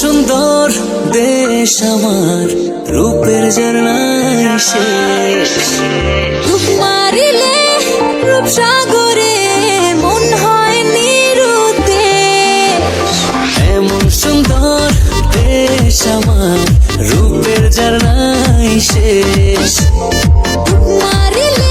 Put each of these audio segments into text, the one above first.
সুন্দর দেশ আমার, রূপের ঝর্ণায় শেষ। রূপ মারিলে রূপসাগরে মন হয় নিরুদ্দেশ। এমন সুন্দর দেশ আমার, রূপের ঝর্ণায় শেষ। মারিলে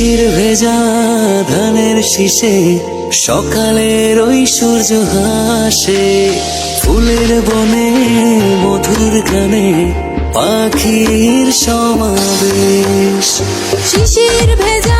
শিশির ভেজা ধানের শীষে, সকালের ওই সূর্য হাসে। ফুলের বনে, মধুর গানে, পাখির সমাবেশ। শিশির ভেজা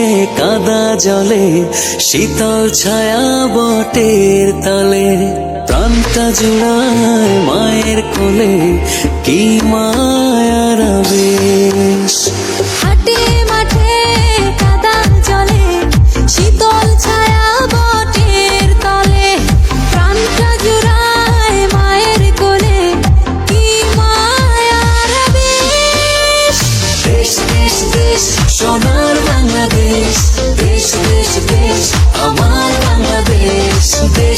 কাদা জলে শীতল ছায়া বটের তলে প্রাণটা জুড়ায় মায়ের কোলে কি মায়ার